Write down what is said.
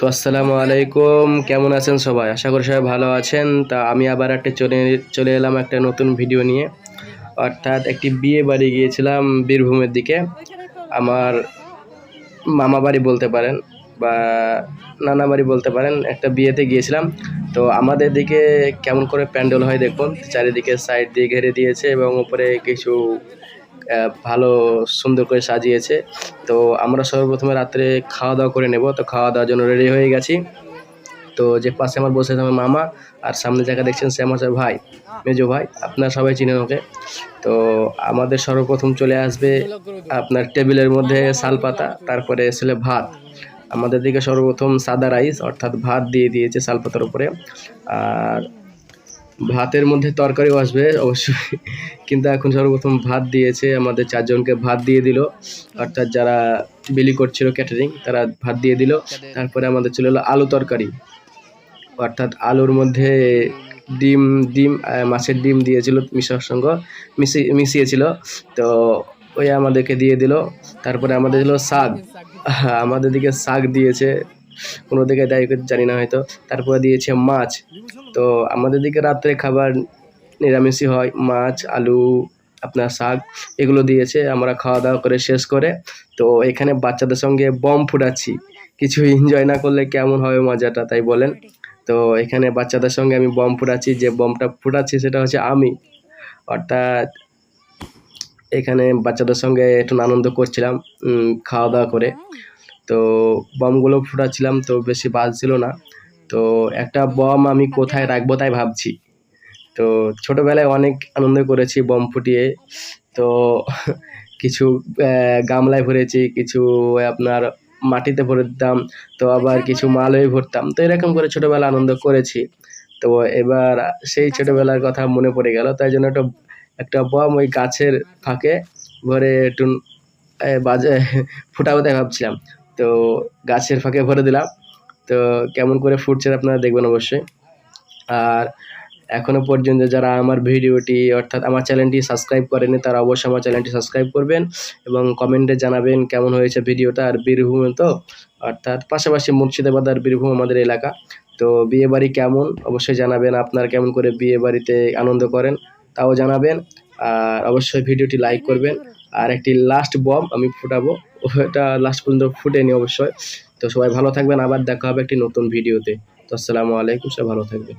তো আসসালামু আলাইকুম। কেমন আছেন সবাই? আশা করি সবাই ভালো আছেন। তা আমি আবার একটা চলে চলে এলাম একটা নতুন ভিডিও নিয়ে। অর্থাৎ একটি বিয়ে বাড়ি গিয়েছিলাম বীরভূমের দিকে। আমার মামা বাড়ি বলতে পারেন বা নানা বাড়ি বলতে পারেন, একটা বিয়েতে গিয়েছিলাম। তো আমাদের দিকে কেমন করে প্যান্ডেল হয় দেখুন। চারিদিকে সাইড দিয়ে ঘেরে দিয়েছে এবং উপরে কিছু ভালো, সুন্দর করে সাজিয়েছে। তো আমরা সর্বপ্রথমে রাত্রে খাওয়া দাওয়া করে নেব। তো খাওয়া দাওয়ার জন্য রেডি হয়ে গেছি। তো যে পাশে আমার বসে আমার মামা আর সামনে জায়গা দেখছেন সে আমার ভাই, মেজো ভাই। আপনারা সবাই চিনেন ওকে। তো আমাদের সর্বপ্রথম চলে আসবে আপনার টেবিলের মধ্যে শাল পাতা, তারপরে আসলে ভাত। আমাদের দিকে সর্বপ্রথম সাদা রাইস অর্থাৎ ভাত দিয়ে দিয়েছে শাল পাতার উপরে। আর ভাতের মধ্যে তরকারিও আসবে অবশ্যই। কিন্তু এখন সর্বপ্রথম ভাত দিয়েছে আমাদের চারজনকে ভাত দিয়ে দিল। অর্থাৎ যারা বিলি করছিল ক্যাটারিং তারা ভাত দিয়ে দিল। তারপরে আমাদের চলে এলো আলু তরকারি। অর্থাৎ আলুর মধ্যে ডিম ডিম মাছের ডিম দিয়েছিল মিশার সঙ্গে মিশিয়ে মিশিয়েছিল। তো ওই আমাদেরকে দিয়ে দিল। তারপরে আমাদের ছিল শাক। আমাদের দিকে শাক দিয়েছে। কোনো দিকে দেয় জানি না হয়তো। তারপরে দিয়েছে মাছ। তো আমাদের দিকে রাত্রে খাবার নিরামিষই হয়। মাছ, আলু, আপনার শাক, এগুলো দিয়েছে। আমরা খাওয়া দাওয়া করে শেষ করে। তো এখানে বাচ্চাদের সঙ্গে বম ফুটাচ্ছি। কিছু এনজয় না করলে কেমন হবে মজাটা, তাই বলেন। তো এখানে বাচ্চাদের সঙ্গে আমি বম ফুটাচ্ছি। যে বমটা ফুটাচ্ছি সেটা হচ্ছে আমি। অর্থাৎ এখানে বাচ্চাদের সঙ্গে একটু আনন্দ করছিলাম খাওয়া দাওয়া করে। তো বমগুলো ফুটাচ্ছিলাম, তো বেশি বাজছিল না। তো একটা বম আমি কোথায় রাখব তাই ভাবছি। তো ছোটোবেলায় অনেক আনন্দ করেছি বম ফুটিয়ে। তো কিছু গামলায় ভরেছি, কিছু আপনার মাটিতে ভরে দিতাম, তো আবার কিছু মালয়ে ভরতাম। তো এরকম করে ছোটোবেলা আনন্দ করেছি। তো এবার সেই ছোটোবেলার কথা মনে পড়ে গেল, তাই জন্য একটা একটা বম ওই গাছের ফাঁকে ভরে একটু বাজে, ফুটাবো তাই ভাবছিলাম। তো গাছের ফাঁকে ভরে দিলাম। তো কেমন করে ফুটছে আপনারা দেখবেন অবশ্যই। আর এখনও পর্যন্ত যারা আমার ভিডিওটি, অর্থাৎ আমার চ্যানেলটি সাবস্ক্রাইব করেনি তারা অবশ্যই আমার চ্যানেলটি সাবস্ক্রাইব করবেন এবং কমেন্টে জানাবেন কেমন হয়েছে ভিডিওটা আর বীরভূমে তো। অর্থাৎ পাশাপাশি মুর্শিদাবাদ আর বীরভূম আমাদের এলাকা। তো বিয়ে বাড়ি কেমন? অবশ্যই জানাবেন আপনার কেমন করে বিয়ে বাড়িতে আনন্দ করেন, তাও জানাবেন। আর অবশ্যই ভিডিওটি লাইক করবেন। আর একটি লাস্ট বম আমি ফুটাবো। ওটা লাস্ট পর্যন্ত ফুটেনি অবশ্যই। তো সবাই ভালো থাকবেন, আবার দেখা হবে একটি নতুন ভিডিওতে তো আসসালামু আলাইকুম, সবাই ভালো থাকবেন।